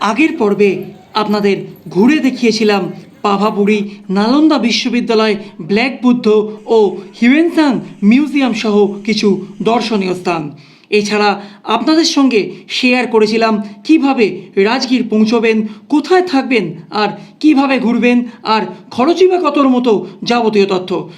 আগের পর্বে আপনাদের ঘুরে দেখিয়েছিলাম পাভাপুরি নালন্দা বিশ্ববিদ্যালয়, ব্ল্যাক বুদ্ধ ও হিউয়েনসাং মিউজিয়াম সহ কিছু দর্শনীয় স্থান। এছাড়া আপনাদের সঙ্গে শেয়ার করেছিলাম কীভাবে রাজগীর পৌঁছবেন, কোথায় থাকবেন আর কীভাবে ঘুরবেন আর খরচই বা কতর মতো যাবতীয় তথ্য।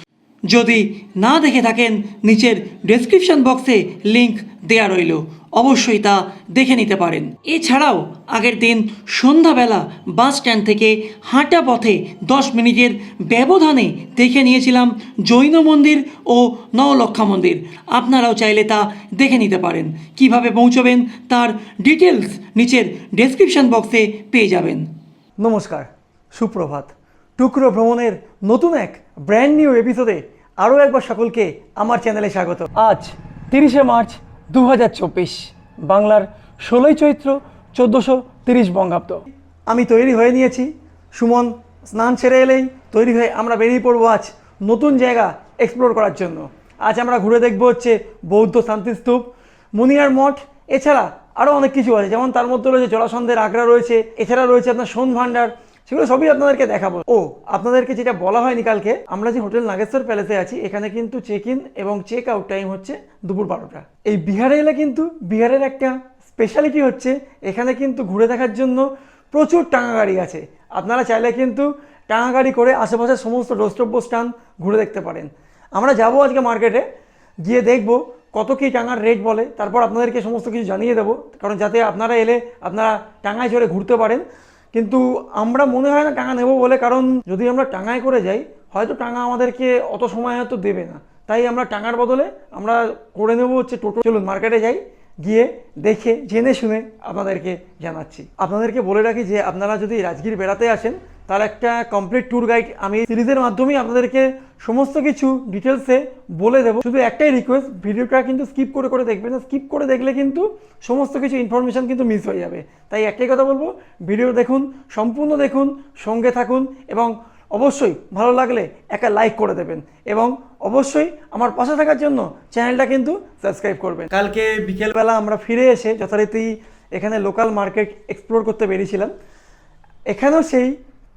যদি না দেখে থাকেন, নিচের ডেসক্রিপশন বক্সে লিংক দেয়া রইল। অবশ্যই তা দেখে নিতে পারেন। এছাড়াও, আগের দিন সন্ধ্যাবেলা বাস স্ট্যান্ড থেকে হাঁটা পথে দশ মিনিটের ব্যবধানে দেখে নিয়েছিলাম জৈন মন্দির ও নবলক্ষা মন্দির। আপনারাও চাইলে তা দেখে নিতে পারেন। কীভাবে পৌঁছবেন তার ডিটেলস নিচের ডেসক্রিপশন বক্সে পেয়ে যাবেন। নমস্কার, সুপ্রভাত। টুকরো ভ্রমণের নতুন এক ব্র্যান্ড নিউ এপিসোডে আরও একবার সকলকে আমার চ্যানেলে স্বাগত। আজ তিরিশে মার্চ দু হাজার চব্বিশ, বাংলার ষোলোই চৈত্র চোদ্দোশো তিরিশ বঙ্গাব্দ। আমি তৈরি হয়ে নিয়েছি। সুমন, স্নান সেরে এলেই তৈরি হয়ে আমরা বেরিয়ে পড়ব আজ নতুন জায়গা এক্সপ্লোর করার জন্য। আজ আমরা ঘুরে দেখব হচ্ছে বৌদ্ধ শান্তিস্তূপ, মুনিয়ার মঠ, এছাড়া আরও অনেক কিছু আছে। যেমন তার মধ্যে রয়েছে জলাসন্ধের আগ্রা রয়েছে, এছাড়া রয়েছে আপনার সোন ভান্ডার সেগুলো সবই আপনাদেরকে দেখাবো। ও, আপনাদেরকে যেটা বলা হয়নি কালকে, আমরা যে হোটেল নাগেশ্বর প্যালেসে আছি, এখানে কিন্তু চেক ইন এবং চেক আউট টাইম হচ্ছে দুপুর বারোটা। এই বিহারে এলে কিন্তু বিহারের একটা স্পেশালিটি হচ্ছে, এখানে কিন্তু ঘুরে দেখার জন্য প্রচুর টাঙা গাড়ি আছে। আপনারা চাইলে কিন্তু টাঙা গাড়ি করে আশেপাশের সমস্ত দ্রষ্টব্য স্থান ঘুরে দেখতে পারেন। আমরা যাব আজকে মার্কেটে গিয়ে দেখব কত কী টাঙার রেট বলে, তারপর আপনাদেরকে সমস্ত কিছু জানিয়ে দেবো। কারণ যাতে আপনারা এলে, আপনারা টাঙায় চড়ে ঘুরতে পারেন। কিন্তু আমরা মনে হয় না টাঙা নেব বলে, কারণ যদি আমরা টাঙায় করে যাই, হয়তো টাঙা আমাদেরকে অত সময় হয়তো দেবে না। তাই আমরা টাঙার বদলে আমরা করে নেব হচ্ছে টোটো। চলুন, মার্কেটে যাই, গিয়ে দেখে, জেনে শুনে আপনাদেরকে জানাচ্ছি। আপনাদেরকে বলে রাখি যে আপনারা যদি রাজগীর বেড়াতে আসেন তার একটা কমপ্লিট ট্যুর গাইড আমি সিরিজের মাধ্যমেই আপনাদেরকে সমস্ত কিছু ডিটেলসে বলে দেবো। শুধু একটাই রিকোয়েস্ট ভিডিওটা কিন্তু স্কিপ করে করে দেখবেন। না স্কিপ করে দেখলে কিন্তু সমস্ত কিছু ইনফরমেশন কিন্তু মিস হয়ে যাবে। তাই একটাই কথা বলব ভিডিও দেখুন, সম্পূর্ণ দেখুন, সঙ্গে থাকুন এবং অবশ্যই ভালো লাগলে একটা লাইক করে দেবেন এবং অবশ্যই আমার পাশে থাকার জন্য চ্যানেলটা কিন্তু সাবস্ক্রাইব করবেন। কালকে বিকেলবেলা আমরা ফিরে এসে যথারীতি এখানে লোকাল মার্কেট এক্সপ্লোর করতে বেরিয়েছিলাম। এখানেও সেই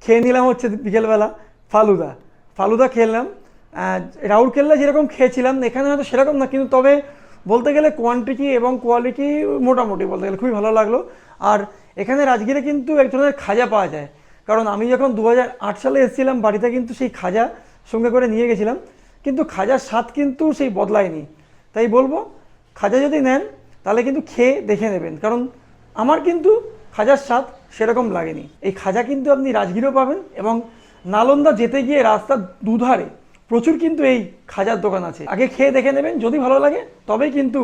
খেয়ে নিলাম হচ্ছে বিকেলবেলা, ফালুদা। ফালুদা খেলাম রাউরকেল্লা যেরকম খেয়েছিলাম, এখানে হয়তো সেরকম না, কিন্তু তবে বলতে গেলে কোয়ান্টিটি এবং কোয়ালিটি মোটামুটি বলতে গেলে খুবই ভালো লাগল। আর এখানে রাজগীরে কিন্তু এক ধরনের খাজা পাওয়া যায়। কারণ আমি যখন দু হাজার আট সালে এসেছিলাম, বাড়িতে কিন্তু সেই খাজা সঙ্গে করে নিয়ে গেছিলাম। কিন্তু খাজার স্বাদ কিন্তু সেই বদলায়নি। তাই বলব, খাজা যদি নেন, তাহলে কিন্তু খেয়ে দেখে নেবেন। কারণ আমার কিন্তু খাজার স্বাদ সেরকম লাগেনি। এই খাজা কিন্তু আপনি রাজগীরেও পাবেন এবং নালন্দা যেতে গিয়ে রাস্তার দুধারে প্রচুর কিন্তু এই খাজার দোকান আছে। আগে খেয়ে দেখে নেবেন, যদি ভালো লাগে, তবেই কিন্তু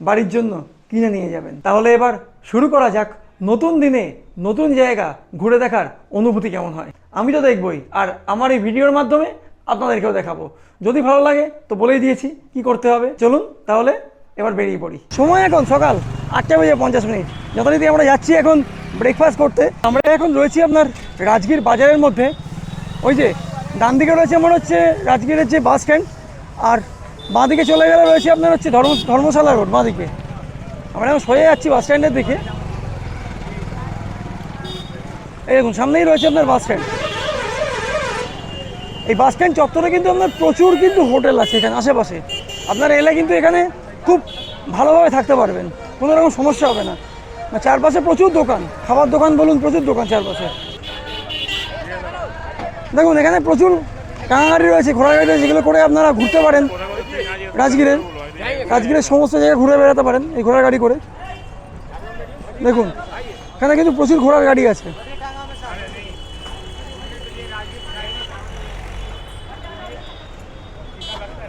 বাড়ির জন্য কিনে নিয়ে যাবেন। তাহলে এবার শুরু করা যাক নতুন দিনে নতুন জায়গা ঘুরে দেখার অনুভূতি কেমন হয়। আমি তো দেখবই, আর আমার এই ভিডিওর মাধ্যমে আপনাদেরকেও দেখাবো। যদি ভালো লাগে, তো বলেই দিয়েছি কি করতে হবে। চলুন তাহলে এবার বেরিয়ে পড়ি। সময় এখন সকাল আটটা বেজে পঞ্চাশ মিনিট। যথারীতি আমরা যাচ্ছি এখন ব্রেকফাস্ট করতে। আমরা এখন রয়েছি আপনার রাজগীর বাজারের মধ্যে। ওই যে ডান দিকে রয়েছে আমার হচ্ছে রাজগীরের যে বাস স্ট্যান্ড আর বাঁ দিকে চলে গেলে রয়েছে আপনার হচ্ছে ধর্ম ধর্মশালা রোড বাঁ দিকে আমরা এখন সোজা যাচ্ছি বাস স্ট্যান্ডের দিকে। এই দেখুন, সামনেই রয়েছে আপনার বাস স্ট্যান্ড এই বাস স্ট্যান্ড চত্বরে কিন্তু আপনার প্রচুর কিন্তু হোটেল আছে এখানে, আশেপাশে। আপনার এলে কিন্তু এখানে খুব ভালোভাবে থাকতে পারবেন। কোনো রকম সমস্যা হবে না। চারপাশে প্রচুর দোকান। খাবার দোকান বলুন, প্রচুর দোকান চারপাশে। দেখুন, এখানে প্রচুর কাঙাড়ি রয়েছে ঘোড়া গাড়ি রয়েছে যেগুলো করে আপনারা ঘুরতে পারেন, রাজগীরের। রাজগীরের সমস্ত জায়গায় ঘুরে বেড়াতে পারেন এই ঘোড়ার গাড়ি করে। দেখুন, এখানে কিন্তু প্রচুর ঘোড়ার গাড়ি আছে।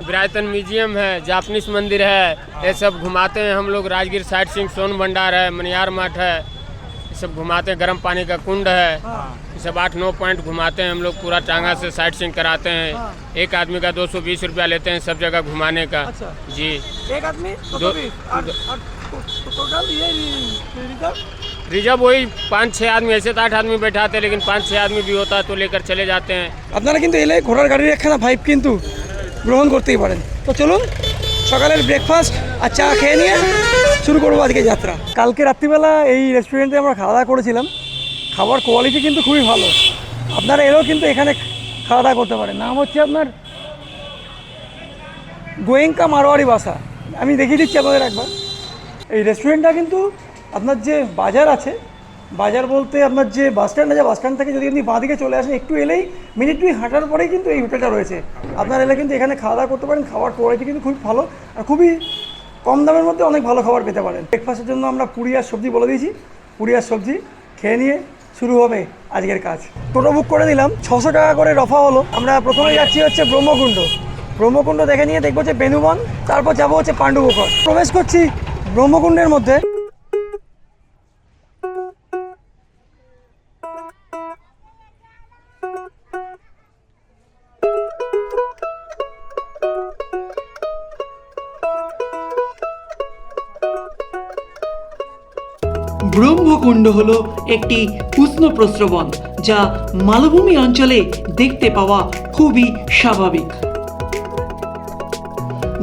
विरायतन म्यूजियम है जापनीस मंदिर है ये सब घुमाते हैं हम लोग राजगीर साइड सिंह सोन भंडार है मनियार मठ है ये सब घुमाते हैं गर्म पानी का कुंड है ये सब आठ नौ पॉइंट घुमाते हैं हम लोग पूरा टांगा से साइड सिंह कराते हैं एक आदमी का दो सौ बीस रुपया लेते हैं सब जगह घुमाने का अच्छा। जी एक आदमी दो- टोटल ये रिजर्व रिजर्व वही पाँच छः आदमी ऐसे तो आठ आदमी बैठाते हैं लेकिन पाँच छः आदमी भी होता है तो लेकर चले जाते हैं আপনারা কিন্তু এলে ঘোড়ার গাড়ির একখানা ভাইব কিন্তু গ্রহণ করতেই পারেন। তো চলুন, সকালের ব্রেকফাস্ট আর চা খেয়ে নিয়ে শুরু করব আজকে যাত্রা। কালকে রাত্রিবেলা এই রেস্টুরেন্টে আমরা খাওয়া দাওয়া করেছিলাম। খাবার কোয়ালিটি কিন্তু খুবই ভালো। আপনারা এলেও কিন্তু এখানে খাওয়া দাওয়া করতে পারেন। নাম হচ্ছে আপনার গোয়েঙ্কা মারোয়ারি বাসা। আমি দেখিয়ে দিচ্ছি আপনাদের একবার। এই রেস্টুরেন্টটা কিন্তু আপনার যে বাজার আছে বাজার বলতে আপনার যে বাস স্ট্যান্ড আছে, বাস স্ট্যান্ড থেকে যদি আপনি বাঁদিকে চলে আসেন, একটু এলেই মিনিট দুই হাঁটার পরেই কিন্তু এই হোটেলটা রয়েছে। আপনার এলে কিন্তু এখানে খাওয়া দাওয়া করতে পারেন খাবার কোয়ালিটি কিন্তু খুব ভালো আর খুবই কম দামের মধ্যে অনেক ভালো খাবার পেতে পারেন। ব্রেকফাস্টের জন্য আমরা পুরি আর সবজি বলে দিয়েছি। পুরি আর সবজি খেয়ে নিয়ে শুরু হবে আজকের কাজ। টোটো বুক করে দিলাম ছশো টাকা করে রফা হলো। আমরা প্রথমে যাচ্ছি হচ্ছে ব্রহ্মকুণ্ড। ব্রহ্মকুণ্ড দেখে নিয়ে দেখব যে বেনুবন তারপর যাব হচ্ছে পাণ্ডুপুকুর। প্রবেশ করছি ব্রহ্মকুণ্ডের মধ্যে। ব্রহ্মকুণ্ড হল একটি উষ্ণ প্রস্রবণ, যা মালভূমি অঞ্চলে দেখতে পাওয়া খুবই স্বাভাবিক।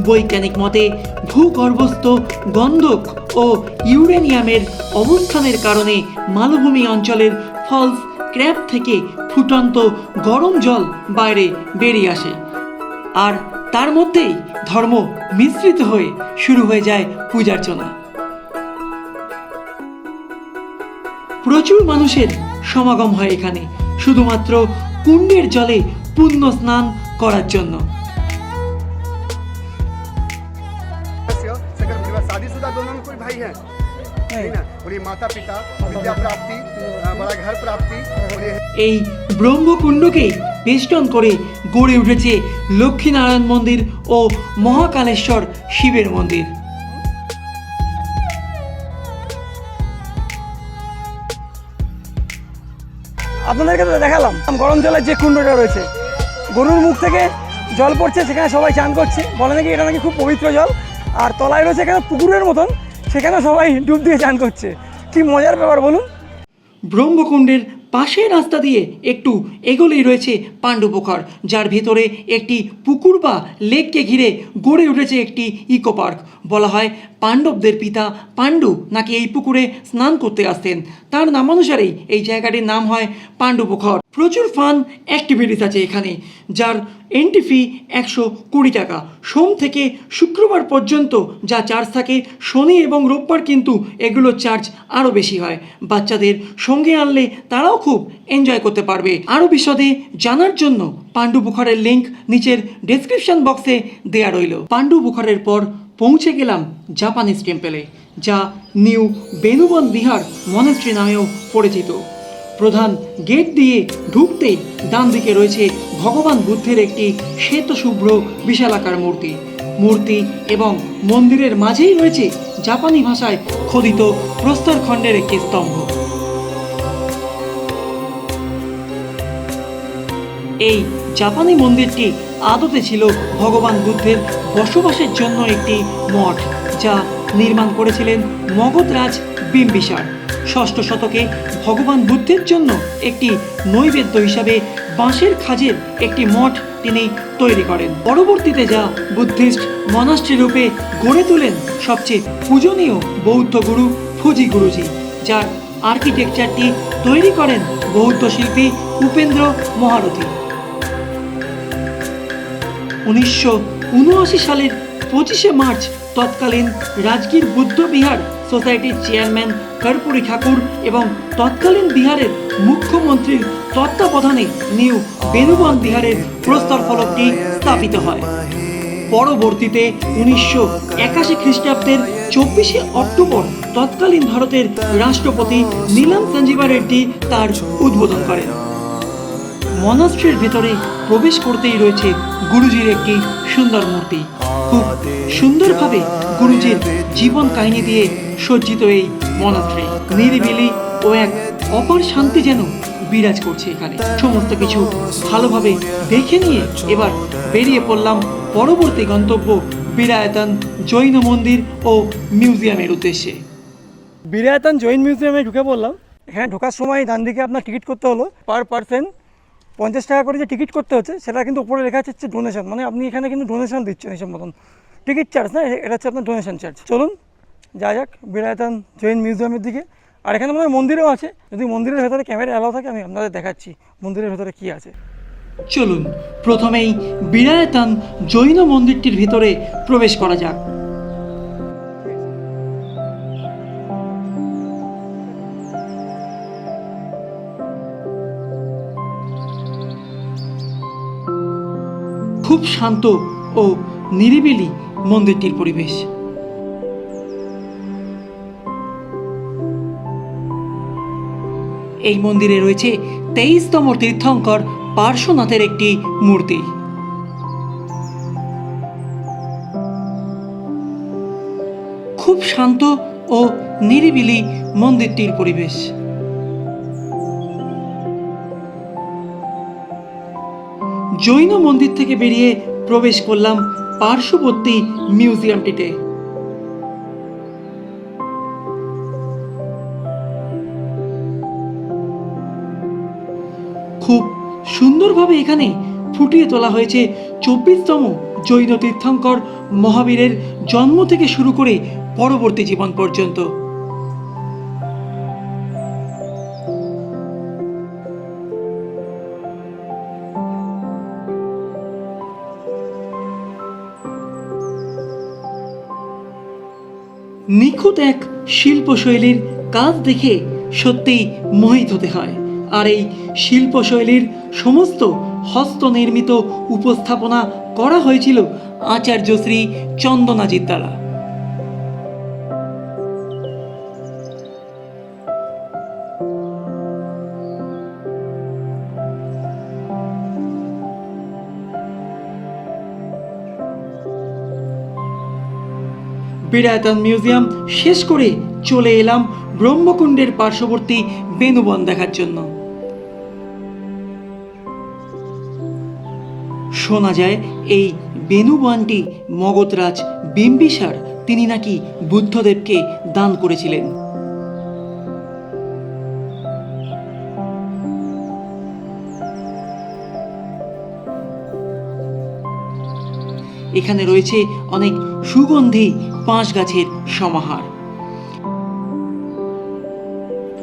বৈজ্ঞানিক মতে, ভূগর্ভস্থ গন্ধক ও ইউরেনিয়ামের অবস্থানের কারণে মালভূমি অঞ্চলের ফলস ক্র্যাপ থেকে ফুটন্ত গরম জল বাইরে বেরিয়ে আসে। আর তার মধ্যেই ধর্ম মিশ্রিত হয়ে শুরু হয়ে যায় পূজার্চনা। প্রচুর মানুষের সমাগম হয় এখানে, শুধুমাত্র কুণ্ডের জলে পুণ্য স্নান করার জন্য। এই ব্রহ্মকুণ্ডকে বেষ্টন করে গড়ে উঠেছে লক্ষ্মীনারায়ণ মন্দির ও মহাকালেশ্বর শিবের মন্দির। আপনাদেরকে তো দেখালাম, গরম জলের যে কুণ্ডটা রয়েছে। গরুর মুখ থেকে জল পড়ছে, সেখানে সবাই চান করছে। বলে নাকি এটা নাকি খুব পবিত্র জল। আর তলায় রয়েছে এখানে পুকুরের মতন, সেখানে সবাই ডুব দিয়ে চান করছে। কি মজার ব্যাপার বলুন। ব্রহ্মকুণ্ডের পাশের রাস্তা দিয়ে একটু এগোলেই রয়েছে পাণ্ডুপোখর যার ভেতরে একটি পুকুর বা লেককে ঘিরে গড়ে উঠেছে একটি ইকো পার্ক। বলা হয় পাণ্ডবদের পিতা পাণ্ডু নাকি এই পুকুরে স্নান করতে আসতেন? তার নামানুসারেই এই জায়গাটির নাম হয় পাণ্ডু পাণ্ডুপোখর প্রচুর ফান অ্যাক্টিভিটিস আছে এখানে, যার এন্ট্রি ফি একশো কুড়ি টাকা। সোম থেকে শুক্রবার পর্যন্ত যা চার্জ থাকে শনি এবং রোববার কিন্তু এগুলোর চার্জ আরও বেশি হয়। বাচ্চাদের সঙ্গে আনলে তারাও খুব এনজয় করতে পারবে। আরও বিশদে জানার জন্য পাণ্ডু বুখারের লিঙ্ক নিচের ডেসক্রিপশন বক্সে দেয়া রইল। পাণ্ডু বুখারের পর পৌঁছে গেলাম জাপানিজ টেম্পেলে, যা নিউ বেনুবন বিহার মনেস্ট্রি নামেও পরিচিত। প্রধান গেট দিয়ে ঢুকতেই ডান দিকে রয়েছে ভগবান বুদ্ধের একটি শ্বেতশুভ্র বিশালাকার মূর্তি। মূর্তি এবং মন্দিরের মাঝেই রয়েছে জাপানি ভাষায় খোদিত প্রস্তরখণ্ডের একটি স্তম্ভ। এই জাপানি মন্দিরটি আদতে ছিল ভগবান বুদ্ধের বসবাসের জন্য একটি মঠ, যা নির্মাণ করেছিলেন মগধরাজ বিম্বিসার। ষষ্ঠ শতকে ভগবান বুদ্ধের জন্য একটি নৈবেদ্য হিসাবে বাঁশের খাজের একটি মঠ তিনি তৈরি করেন। পরবর্তীতে যা বুদ্ধিস্ট মনাস্ট্রি রূপে গড়ে তোলেন সবচেয়ে পূজনীয় বৌদ্ধ গুরু ফুজি গুরুজি, যার আর্কিটেকচারটি তৈরি করেন বৌদ্ধ শিল্পী উপেন্দ্র মহারথী। উনিশশো উনআশি সালের পঁচিশে মার্চ তৎকালীন রাজগীর বুদ্ধ বিহার সোসাইটির চেয়ারম্যান কর্পূরী ঠাকুর এবং তৎকালীন বিহারের মুখ্যমন্ত্রীর তত্ত্বাবধানে নিউ বেনুবন বিহারের প্রস্তর ফলকটি স্থাপিত হয়। পরবর্তীতে উনিশশো একাশি খ্রিস্টাব্দের চব্বিশে অক্টোবর তৎকালীন ভারতের রাষ্ট্রপতি নীলাম সঞ্জীবা রেড্ডি তার উদ্বোধন করেন। মনাস্ট্রির ভেতরে প্রবেশ করতেই রয়েছে গুরুজির একটি সুন্দর মূর্তি। খুব সুন্দরভাবে গুরুজির জীবন কাহিনী দিয়ে সজ্জিত এই মনাস্ট্রি নিরিবিলি ও এক অপার শান্তি যেন বিরাজ করছে এখানে। সমস্ত কিছু ভালোভাবে দেখে নিয়ে এবার বেরিয়ে পড়লাম পরবর্তী গন্তব্য বিরায়তন জৈন মন্দির ও মিউজিয়ামের উদ্দেশ্যে। বিরায়তন জৈন মিউজিয়ামে ঢুকে পড়লাম। এখানে ঢোকার সময় ডান দিকে আপনার টিকিট করতে হলো। পার পার্সন পঞ্চাশ টাকা করে যে টিকিট করতে হচ্ছে, সেটা কিন্তু উপরে লেখা হচ্ছে ডোনেশন মানে আপনি এখানে কিন্তু ডোনেশন দিচ্ছেন এইসব মতন। টিকিট চার্জ না? এটা হচ্ছে আপনার ডোনেশন চার্জ চলুন, যা যাক, বিরায়তন জৈন মিউজিয়ামের দিকে। আর এখানে মনে মন্দিরও আছে। যদি মন্দিরের ভেতরে ক্যামেরা অ্যালাউ থাকে, আমি আপনাদের দেখাচ্ছি মন্দিরের ভেতরে কি আছে। চলুন, প্রথমেই বিরায়তান জৈন মন্দিরটির ভিতরে প্রবেশ করা যাক। শান্ত ও নিরিবিলি মন্দিরটির পরিবেশ। এই মন্দিরে রয়েছে তেইশতম তীর্থঙ্কর পার্শ্বনাথের একটি মূর্তি। খুব শান্ত ও নিরিবিলি মন্দিরটির পরিবেশ। জৈন মন্দির থেকে বেরিয়ে প্রবেশ করলাম পার্শ্ববর্তী মিউজিয়ামটিতে। খুব সুন্দরভাবে এখানে ফুটিয়ে তোলা হয়েছে চব্বিশতম জৈন তীর্থঙ্কর মহাবীরের জন্ম থেকে শুরু করে পরবর্তী জীবন পর্যন্ত। নিখুঁত এক শিল্পশৈলীর কাজ দেখে সত্যিই মোহিত হতে হয়। আর এই শিল্পশৈলীর সমস্ত হস্তনির্মিত উপস্থাপনা করা হয়েছিল আচার্য শ্রী চন্দনাজির দ্বারা। বিরায়তন মিউজিয়াম শেষ করে চলে এলাম ব্রহ্মকুণ্ডের পার্শ্ববর্তী বেনুবন দেখার জন্য। শোনা যায়, এই বেনুবনটি মগধরাজ বিম্বিসার, তিনি নাকি বুদ্ধদেবকে দান করেছিলেন। এখানে রয়েছে অনেক সুগন্ধি পাঁচ গাছের সমাহার।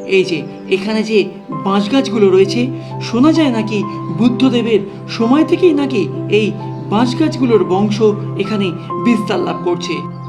এই যে, এখানে যে বাঁশ গাছগুলো রয়েছে, শোনা যায় নাকি বুদ্ধদেবের সময় থেকেই নাকি এই বাঁশ গাছগুলোর বংশ এখানে বিস্তার লাভ করছে?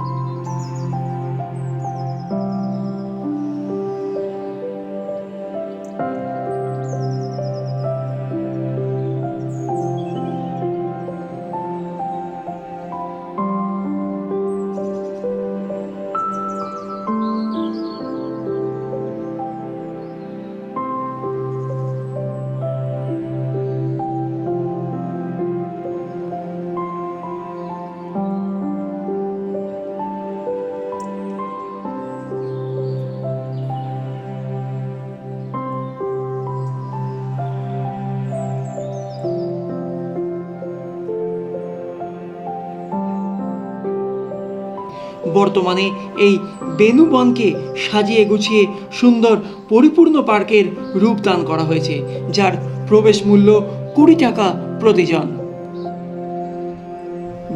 বর্তমানে এই বেনুবনকে সাজিয়ে গুছিয়ে সুন্দর পরিপূর্ণ পার্কের রূপদান করা হয়েছে যার প্রবেশ মূল্য কুড়ি টাকা প্রতিজন।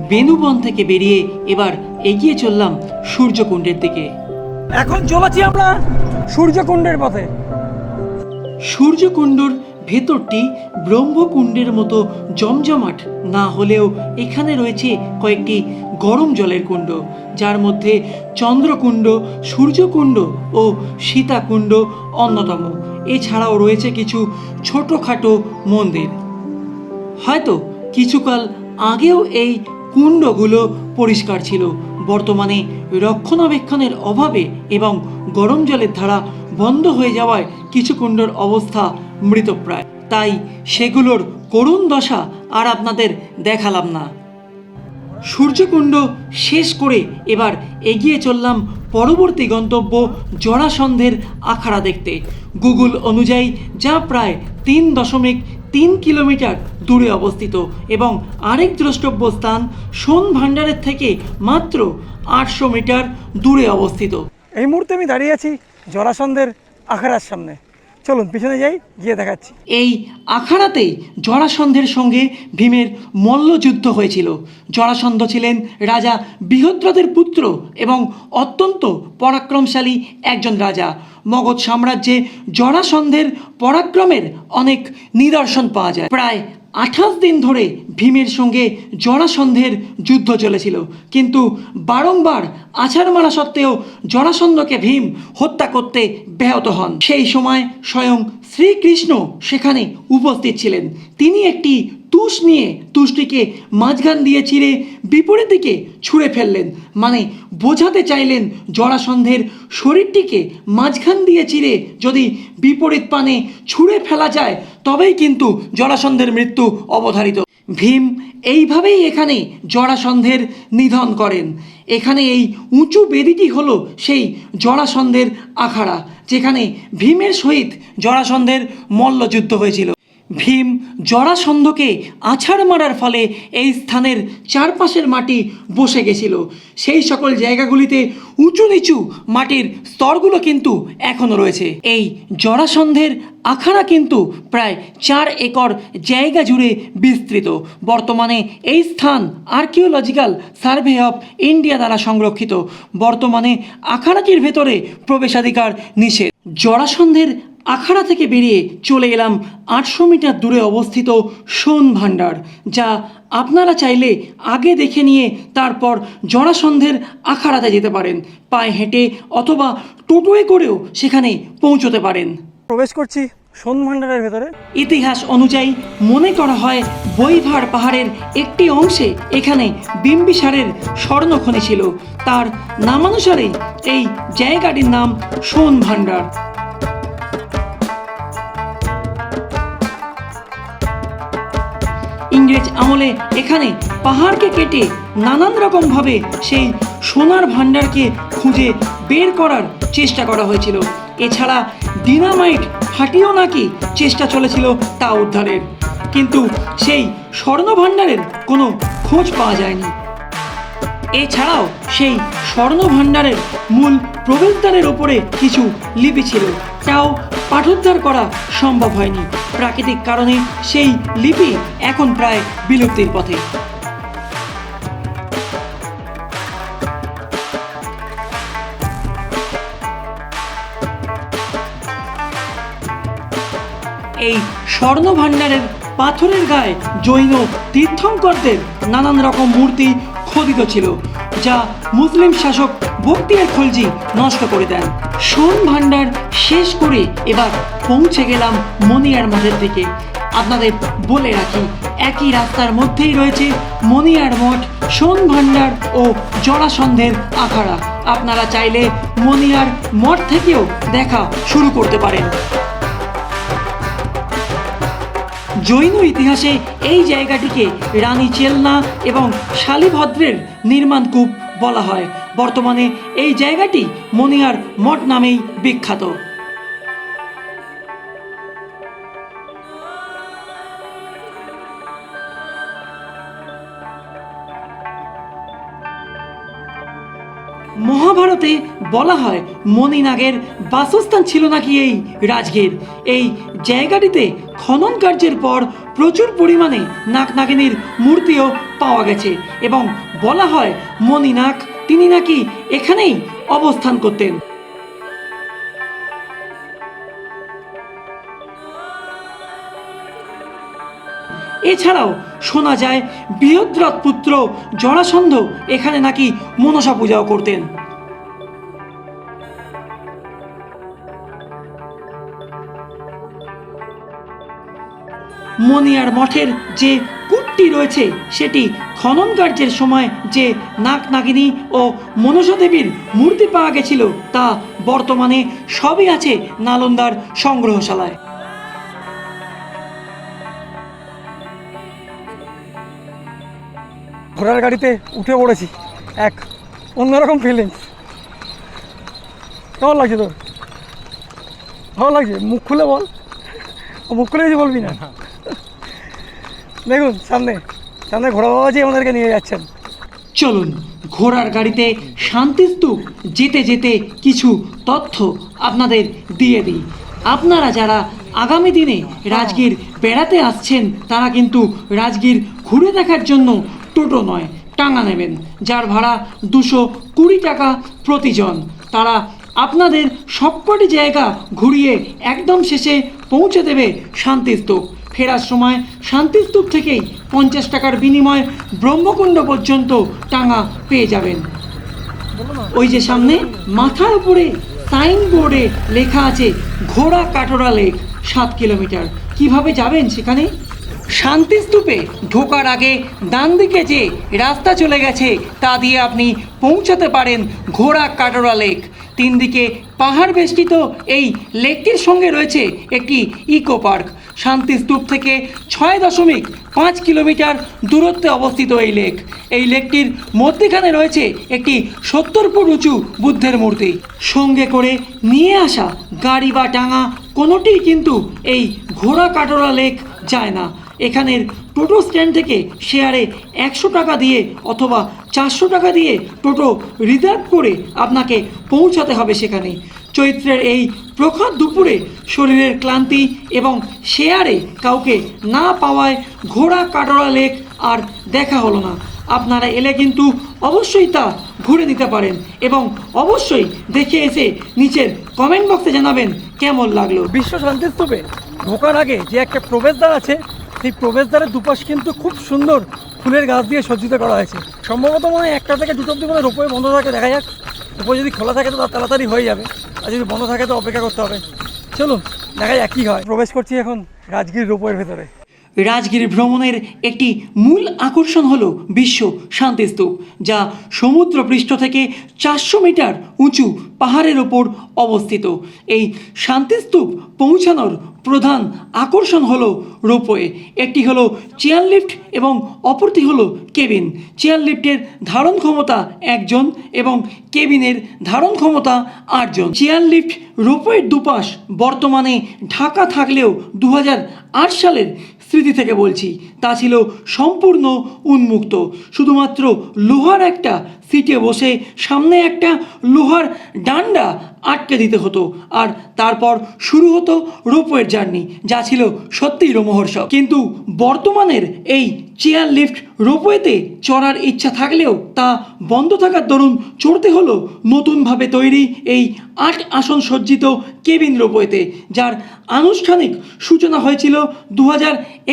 বেনুবন থেকে বেরিয়ে এবার এগিয়ে চললাম সূর্যকুণ্ডের দিকে। এখন চলেছি আমরা সূর্যকুণ্ডের পথে। সূর্যকুণ্ডর ভেতরটি ব্রহ্মকুণ্ডের মতো জমজমাট না হলেও এখানে রয়েছে কয়েকটি গরম জলের কুণ্ড, যার মধ্যে চন্দ্রকুণ্ড, সূর্যকুণ্ড ও সীতাকুণ্ড অন্যতম। এছাড়াও রয়েছে কিছু ছোটোখাটো মন্দির। হয়তো কিছুকাল আগেও এই কুণ্ডগুলো পরিষ্কার ছিল। বর্তমানে রক্ষণাবেক্ষণের অভাবে এবং গরম জলের ধারা বন্ধ হয়ে যাওয়ায় কিছু কুণ্ডর অবস্থা মৃতপ্রায়। তাই সেগুলোর করুণ দশা আর আপনাদের দেখালাম না। সূর্যকুণ্ড শেষ করে এবার এগিয়ে চললাম পরবর্তী গন্তব্য জরাসন্ধের আখড়া দেখতে। গুগল অনুযায়ী যা প্রায় তিন দশমিক তিন কিলোমিটার দূরে অবস্থিত এবং আরেক দ্রষ্টব্য স্থান সোন ভাণ্ডারের থেকে মাত্র আটশো মিটার দূরে অবস্থিত। এই মুহূর্তে আমি দাঁড়িয়ে আছি জরাসন্ধের আখড়ার সামনে। চলুন, পিছনে যাই, গিয়ে দেখাচ্ছি। এই আখাড়াতেই জরাসন্ধের সঙ্গে ভীমের মল্লযুদ্ধ হয়েছিল। জরাসন্ধ ছিলেন রাজা বৃহদ্রথের পুত্র এবং অত্যন্ত পরাক্রমশালী একজন রাজা। মগধ সাম্রাজ্যে জরাসন্ধের পরাক্রমের অনেক নিদর্শন পাওয়া যায়। প্রায় আঠাশ দিন ধরে ভীমের সঙ্গে জরাসন্ধের যুদ্ধ চলেছিল। কিন্তু বারংবার আছাড় মারা সত্ত্বেও জরাসন্ধকে ভীম হত্যা করতে ব্যাহত হন। সেই সময় স্বয়ং শ্রীকৃষ্ণ সেখানে উপস্থিত ছিলেন। তিনি একটি তুষ নিয়ে তুষটিকে মাঝখান দিয়ে চিরে বিপরীত দিকে ছুঁড়ে ফেললেন। মানে বোঝাতে চাইলেন জরাসন্ধের শরীরটিকে মাঝখান দিয়ে চিরে যদি বিপরীত পানে ছুঁড়ে ফেলা যায়, তবেই কিন্তু জরাসন্ধের মৃত্যু অবধারিত। ভীম এইভাবেই এখানে জরাসন্ধের নিধন করেন। এখানে এই উঁচু বেদিটি হল সেই জরাসন্ধের আখাড়া, যেখানে ভীমের সহিত জরাসন্ধের মল্লযুদ্ধ হয়েছিল। ভীম জরাসন্ধকে আছাড় মারার ফলে এই স্থানের চারপাশের মাটি বসে গেছিল। সেই সকল জায়গাগুলিতে উঁচু নিচু মাটির স্তরগুলো কিন্তু এখনও রয়েছে। এই জরাসন্ধের আখাড়া কিন্তু প্রায় চার একর জায়গা জুড়ে বিস্তৃত। বর্তমানে এই স্থান আর্কিওলজিক্যাল সার্ভে অফ ইন্ডিয়া দ্বারা সংরক্ষিত। বর্তমানে আখাড়াটির ভেতরে প্রবেশাধিকার নিষেধ। জরাসন্ধের আখাড়া থেকে বেরিয়ে চলে এলাম আটশো মিটার দূরে অবস্থিত সোন ভাণ্ডার যা আপনারা চাইলে আগে দেখে নিয়ে তারপর জরাসন্ধের আখাড়াতে যেতে পারেন পায়ে হেঁটে অথবা টোটোয় করেও সেখানে পৌঁছতে পারেন। প্রবেশ করছি সোন ভাণ্ডারের ভেতরে। ইতিহাস অনুযায়ী মনে করা হয় বৈভার পাহাড়ের একটি অংশে এখানে বিম্বিসারের স্বর্ণখনি ছিল। তার নামানুসারেই এই জায়গাটির নাম সোন ভাণ্ডার। ইংরেজ আমলে এখানে পাহাড়কে কেটে নানান রকমভাবে সেই সোনার ভাণ্ডারকে খুঁজে বের করার চেষ্টা করা হয়েছিল। এছাড়া ডিনামাইট ফাটিয়েও নাকি চেষ্টা চলেছিল তা উদ্ধারের। কিন্তু সেই স্বর্ণ ভাণ্ডারের কোনো খোঁজ পাওয়া যায়নি। এছাড়াও সেই স্বর্ণ ভাণ্ডারের মূল প্রবেশদ্বারের ওপরে কিছু লিপি ছিল। তাও পাঠোদ্ধার করা সম্ভব হয়নি। প্রাকৃতিক কারণে সেই লিপি এখন প্রায় বিলুপ্তির পথে। এই স্বর্ণ ভাণ্ডারের পাথরের গায়ে জৈন তীর্থঙ্করদের নানান রকম মূর্তি খোদিত ছিল, যা মুসলিম শাসক বক্তিয়ার খলজি নষ্ট করে দেন। সোন ভাণ্ডার, শেষ করে এবার পৌঁছে গেলাম মনিয়ার মঠের দিকে। আপনাদের বলে রাখি, একই রাস্তার মধ্যেই রয়েছে মনিয়ার মঠ সোন ভাণ্ডার ও জরাসন্ধের আখাড়া। আপনারা চাইলে মনিয়ার মঠ থেকেও দেখা শুরু করতে পারেন। জৈন ইতিহাসে এই জায়গাটিকে রানী চেলনা এবং শালিভদ্রের নির্মাণকূপ বলা হয়। বর্তমানে এই জায়গাটি মনিয়ার মঠ নামেই বিখ্যাত। মহাভারতে বলা হয় মণিনাগের বাসস্থান ছিল নাকি এই রাজগীর। এই জায়গাটিতে খনন কার্যের পর প্রচুর পরিমাণে নাক নাগিনীর মূর্তিও পাওয়া গেছে এবং বলা হয় মণিনাগ তিনি নাকি এখানেই অবস্থান করতেন। এছাড়াও শোনা যায়, বৃহদ্রথ পুত্র জরাসন্ধ এখানে নাকি মনসা পূজাও করতেন। মনিয়ার মঠের যে কূটটি রয়েছে। সেটি খনন কার্যের সময় যে নাক নাগিনী ও মনসা দেবীর মূর্তি পাওয়া গেছিল, তা বর্তমানে সবই আছে নালন্দার সংগ্রহশালায়। ঘোড়ার গাড়িতে উঠে পড়েছি, এক অন্যরকম ফিলিংস কেমন লাগছে তোর? ভালো লাগছে? মুখ খুলে বল। মুখ খুলে বলবি না? দেখুন, সামনে সামনে ঘোড়া বাবাজি আমাদেরকে নিয়ে যাচ্ছেন। চলুন, ঘোড়ার গাড়িতে শান্তিস্তূপ, যেতে যেতে কিছু তথ্য আপনাদের দিয়ে দিই। আপনারা যারা আগামী দিনে রাজগীর বেড়াতে আসছেন, তারা কিন্তু রাজগীর ঘুরে দেখার জন্য টোটো নয় টাঙা নেবেন, যার ভাড়া দুশো কুড়ি টাকা প্রতিজন। তারা আপনাদের সবকটি জায়গা ঘুরিয়ে একদম শেষে পৌঁছে দেবে শান্তিস্তূপ। ফেরার সময় শান্তিস্তূপ থেকেই পঞ্চাশ টাকার বিনিময়ে ব্রহ্মকুণ্ড পর্যন্ত টাঙা পেয়ে যাবেন। ওই যে সামনে মাথার উপরে সাইনবোর্ডে লেখা আছে, ঘোড়া কাটোরা লেক সাত কিলোমিটার। কীভাবে যাবেন সেখানে? শান্তিস্তূপে ঢোকার আগে ডান দিকে যে রাস্তা চলে গেছে, তা দিয়ে আপনি পৌঁছাতে পারেন ঘোড়া কাটোরা লেক। তিন দিকে পাহাড় বেষ্টিত এই লেকটির সঙ্গে রয়েছে একটি ইকো পার্ক। শান্তিস্তূপ থেকে ছয় দশমিক পাঁচ কিলোমিটার দূরত্বে অবস্থিত এই লেক। এই লেকটির মধ্যেখানে রয়েছে একটি সত্তর ফুট উঁচু বুদ্ধের মূর্তি। সঙ্গে করে নিয়ে আসা গাড়ি বা টাঙা কোনোটিই কিন্তু এই ঘোড়া কাটোরা লেক যায় না। এখানের টোটো স্ট্যান্ড থেকে শেয়ারে একশো টাকা দিয়ে অথবা চারশো টাকা দিয়ে টোটো রিজার্ভ করে আপনাকে পৌঁছাতে হবে সেখানে। চৈত্রের এই প্রখর দুপুরে শরীরের ক্লান্তি এবং শেয়ারে কাউকে না পাওয়ায় ঘোড়া কাটোরা লেক আর দেখা হলো না। আপনারা এলে কিন্তু অবশ্যই তা ঘুরে নিতে পারেন এবং অবশ্যই দেখে এসে নিচের কমেন্ট বক্সে জানাবেন কেমন লাগল। বিশ্ব শান্তিস্তূপে ঢোকার আগে যে একটা প্রবেশদ্বার আছে সেই প্রবেশদ্বারের দুপাশ কিন্তু খুব সুন্দর ফুলের গাছ দিয়ে সজ্জিত করা হয়েছে। সম্ভবত মনে হয় একটা থেকে দুটো অব্দি মনে রোপোয়ে বন্ধ থাকে, দেখা যাক। রোপওয়ে যদি খোলা থাকে তো তার তাড়াতাড়ি হয়ে যাবে। আর যদি বন্ধ থাকে তো অপেক্ষা করতে হবে। চলুন, দেখা যাক কী হয়। প্রবেশ করছি এখন রাজগীর রোপোয়ের ভেতরে। রাজগির ভ্রমণের একটি মূল আকর্ষণ হলো বিশ্ব শান্তিস্তূপ, যা সমুদ্র পৃষ্ঠ থেকে চারশো মিটার উঁচু পাহাড়ের ওপর অবস্থিত। এই শান্তিস্তূপ পৌঁছানোর প্রধান আকর্ষণ হলো রোপওয়ে। একটি হলো চেয়ার লিফট এবং অপরটি হলো কেবিন। চেয়ার লিফটের ধারণ ক্ষমতা একজন এবং কেবিনের ধারণ ক্ষমতা আটজন। চেয়ার লিফট রোপওয়ের দুপাশ বর্তমানে ঢাকা থাকলেও দু হাজার আট সালের স্মৃতি থেকে বলছি, তা ছিল সম্পূর্ণ উন্মুক্ত। শুধুমাত্র লোহার একটা সিটে বসে সামনে একটা লোহার ডান্ডা আটকে দিতে হতো। আর তারপর শুরু হতো রোপওয়ের জার্নি, যা ছিল সত্যিই রোমহর্ষক। কিন্তু বর্তমানের এই চেয়ার লিফট রোপওয়েতে চড়ার ইচ্ছা থাকলেও তা বন্ধ থাকার দরুন চড়তে হলো নতুনভাবে তৈরি এই আট আসন সজ্জিত কেবিন রোপওয়েতে যার আনুষ্ঠানিক সূচনা হয়েছিল দু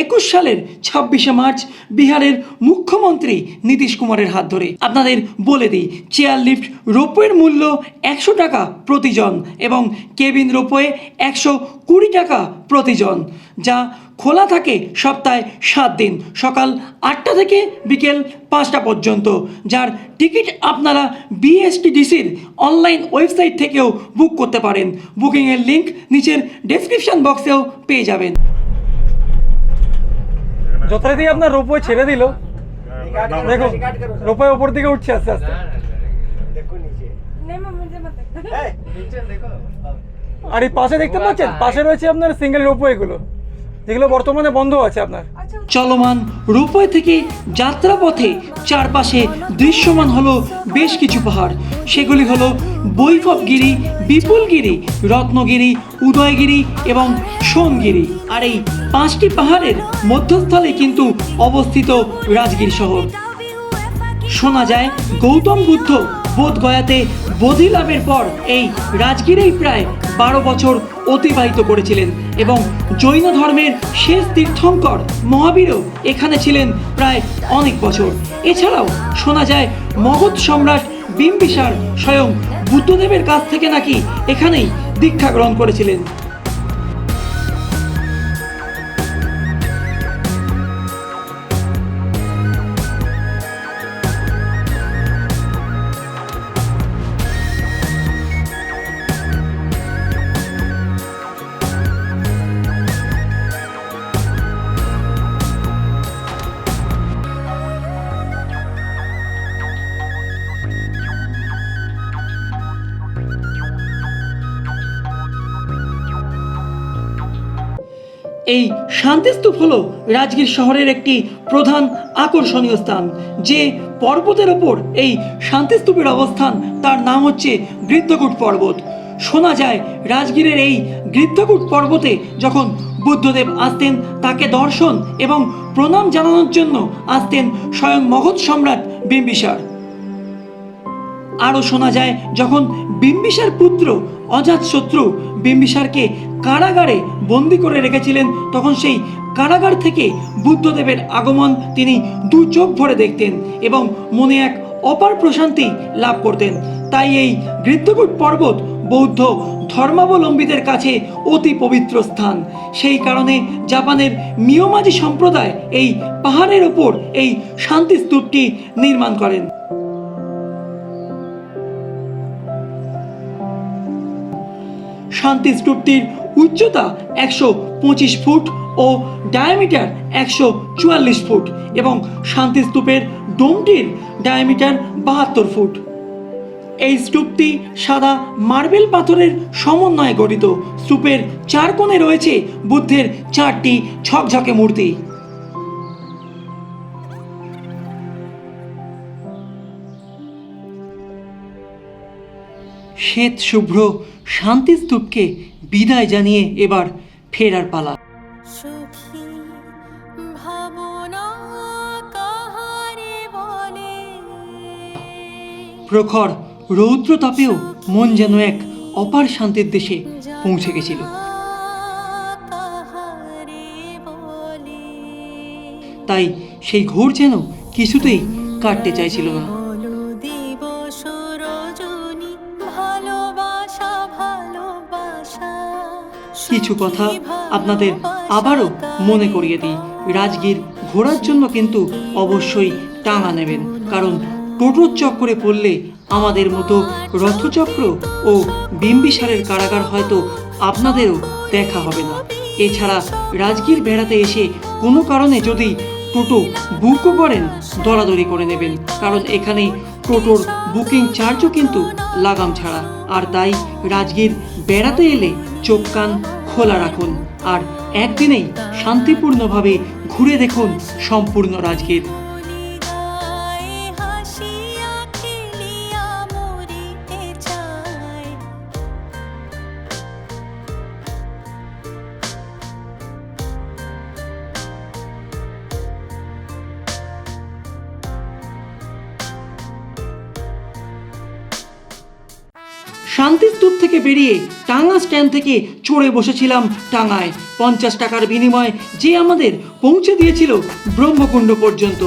একুশ সালের ছাব্বিশে মার্চ বিহারের মুখ্যমন্ত্রী নীতিশ কুমারের হাত ধরে। আপনাদের বলে দিই, চেয়ার লিফট রোপওয়ের মূল্য একশো টাকা প্রতিজন এবং কেবিন রোপওয়ে একশো কুড়ি টাকা প্রতিজন যা খোলা থাকে সপ্তাহে সাত দিন সকাল আটটা থেকে বিকেল পাঁচটা পর্যন্ত। যার টিকিট আপনারা বিএসটিডিসির অনলাইন ওয়েবসাইট থেকেও বুক করতে পারেন। বুকিংয়ের লিঙ্ক নিচের ডেসক্রিপশন বক্সেও পেয়ে যাবেন। যথারীতি আপনার রোপওয়ে ছেড়ে দিল। দেখো রোপওয়ে ওপর দিকে উঠছে আস্তে আস্তে। হ্যাঁ, হ্যাঁ, হ্যাঁ, দেখুন আর এই পাশে দেখতে পাচ্ছেন? পাশে রয়েছে আপনার সিঙ্গেল রোপওয়ে গুলো যেগুলো বর্তমানে বন্ধ আছে আপনার। চলমান রোপওয়ে থেকে যাত্রাপথে চারপাশে দৃশ্যমান হলো বেশ কিছু পাহাড়। সেগুলি হলো বৈভবগিরি বিপুলগিরি রত্নগিরি উদয়গিরি এবং সোমগিরি। আর এই পাঁচটি পাহাড়ের মধ্যস্থলে কিন্তু অবস্থিত রাজগির শহর। শোনা যায় গৌতম বুদ্ধ বোধগয়াতে বোধি লাভের পর এই রাজগীরেই প্রায় বারো বছর অতিবাহিত করেছিলেন এবং জৈন ধর্মের শেষ তীর্থঙ্কর মহাবীরও এখানে ছিলেন প্রায় অনেক বছর। এছাড়াও শোনা যায়, মগধ সম্রাট বিম্বিসার স্বয়ং বুদ্ধদেবের কাছ থেকে নাকি এখানেই দীক্ষা গ্রহণ করেছিলেন। এই শান্তিস্তূপ হলো রাজগীর শহরের একটি প্রধান আকর্ষণীয় স্থান, যে পর্বতের ওপর এই শান্তিস্তূপের অবস্থান, তার নাম হচ্ছে গৃদ্ধকূট পর্বত। শোনা যায়, রাজগীরের এই গৃদ্ধকূট পর্বতে যখন বুদ্ধদেব আসতেন, তাকে দর্শন এবং প্রণাম জানানোর জন্য আসতেন স্বয়ং মগধ সম্রাট বিম্বিসার। আরও শোনা যায়, যখন বিম্বিসার পুত্র অজাতশত্রু বিম্বিসারকে কারাগারে বন্দি করে রেখেছিলেন, তখন সেই কারাগার থেকে বুদ্ধদেবের আগমন তিনি দু চোখ ভরে দেখতেন এবং মনে এক অপার প্রশান্তি লাভ করতেন। তাই এই গৃদ্ধকূট পর্বত বৌদ্ধ ধর্মাবলম্বীদের কাছে অতি পবিত্র স্থান। সেই কারণে জাপানের মিয়োমাজি সম্প্রদায় এই পাহাড়ের ওপর এই শান্তি স্তূপটি নির্মাণ করেন। শান্তি স্তূপটির উচ্চতা একশো পঁচিশ ফুট ও ডায়ামিটার একশো চুয়াল্লিশ ফুট এবং শান্তি স্তূপের ডোমটির ডায়ামিটার বাহাত্তর ফুট। এই স্তূপটি সাদা মার্বেল পাথরের সমন্বয়ে গঠিত। স্তূপের চার কোণে রয়েছে বুদ্ধের চারটি ঝকঝকে মূর্তি। শ্বেত শুভ্র শান্তি স্তূপকে বিদায় জানিয়ে এবার ফেরার পালা। প্রখর রৌদ্র তাপেও মন যেন এক অপার শান্তির দেশে পৌঁছে গেছিল। তাই সেই ঘোর যেন কিছুতেই কাটতে চাইছিল না। কিছু কথা আপনাদের আবারও মনে করিয়ে দিই। রাজগীর ঘোরার জন্য কিন্তু অবশ্যই টাঙা নেবেন, কারণ টোটোর চক্করে পড়লে আমাদের মতো রথচক্র ও বিম্বিসারের কারাগার হয়তো আপনাদেরও দেখা হবে না। এছাড়া রাজগীর বেড়াতে এসে কোনো কারণে যদি টোটো বুকও করেন দরাদরি করে নেবেন, কারণ এখানে টোটোর বুকিং চার্জও কিন্তু লাগাম ছাড়া। আর তাই রাজগীর বেড়াতে এলে চোখ কান খোলা রাখুন আর একদিনেই শান্তিপূর্ণভাবে ঘুরে দেখুন সম্পূর্ণ রাজগীর টাঙ্গা স্ট্যান্ড থেকে চড়ে বসেছিলাম টাঙ্গায়। পঞ্চাশ টাকার বিনিময়ে যে আমাদের পৌঁছে দিয়েছিল ব্রহ্মকুণ্ড পর্যন্ত।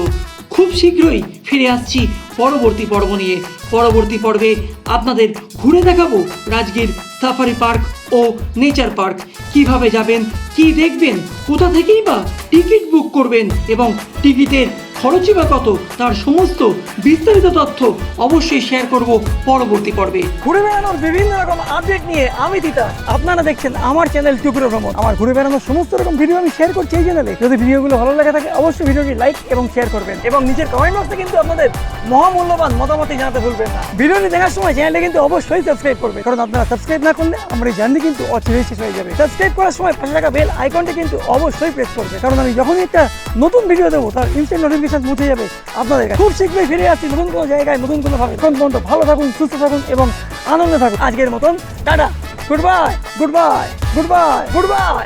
খুব শীঘ্রই ফিরে আসছি পরবর্তী পর্ব নিয়ে। পরবর্তী পর্বে আপনাদের ঘুরে দেখাবো রাজগীর সাফারি পার্ক ও নেচার পার্ক। কীভাবে যাবেন, কি দেখবেন, কোথা থেকেই বা টিকিট বুক করবেন এবং টিকিটের খরচই বা কত, তার সমস্ত বিস্তারিত তথ্য অবশ্যই শেয়ার করব পরবর্তী পর্বে। ঘুরে বেড়ানোর বিভিন্ন রকম আপডেট নিয়ে আমি তিতা। আপনারা দেখছেন আমার চ্যানেল টুকরো ভ্রমণ আমার ঘুরে বেড়ানোর সমস্ত রকম ভিডিও আমি শেয়ার করছি এই চ্যানেলে যদি ভিডিওগুলো ভালো লাগে থাকে, অবশ্যই ভিডিওটি লাইক এবং শেয়ার করবেন। এবং নিচের কমেন্ট বক্সে কিন্তু আপনাদের মহামূল্যবান মতামত জানাতে ভুলবেন না। ভিডিওটি দেখার সময় চ্যানেলটা কিন্তু অবশ্যই সাবস্ক্রাইব করবে কারণ আপনারা সাবস্ক্রাইব না করলে আমার এই জার্নি কিন্তু অচিরেই শেষ হয়ে যাবে। সাবস্ক্রাইব করার সময় পাশে থাকা বেল আইকনটা কিন্তু অবশ্যই প্রেস করবে। কারণ আমি যখনই একটা নতুন ভিডিও দেবো, তার ইনস্ট্যান্ট নোটিফিকেশন পৌঁছে যাবে আপনাদের খুব শীঘ্রই ফিরে আসছি নতুন কোনো জায়গায়, নতুন কোনো ভাবে। কোন পর্যন্ত ভালো থাকুন, সুস্থ থাকুন এবং আনন্দে থাকুন। আজকের মতন, tata. Goodbye goodbye goodbye goodbye